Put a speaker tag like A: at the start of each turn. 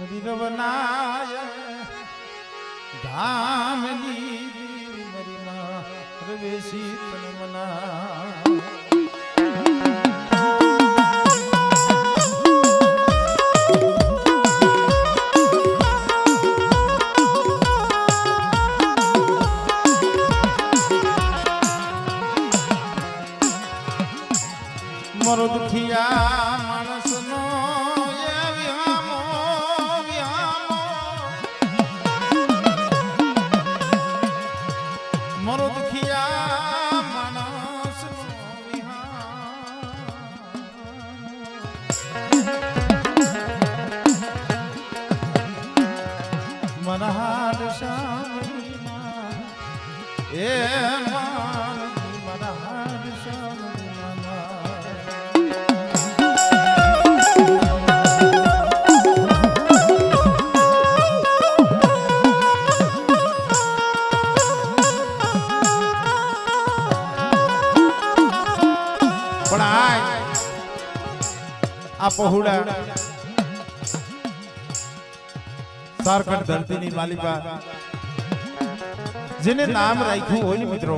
A: નિરવનાય ધામની મરીમાં રવેશી તન મના મારો દુખિયા મારો દુખિયા વિહામો મનહાર શામળીમાં એ પણ આ પહોળા સારકટ ધરતીની માલિકા જેને નામ રાખ્યું હોય ને મિત્રો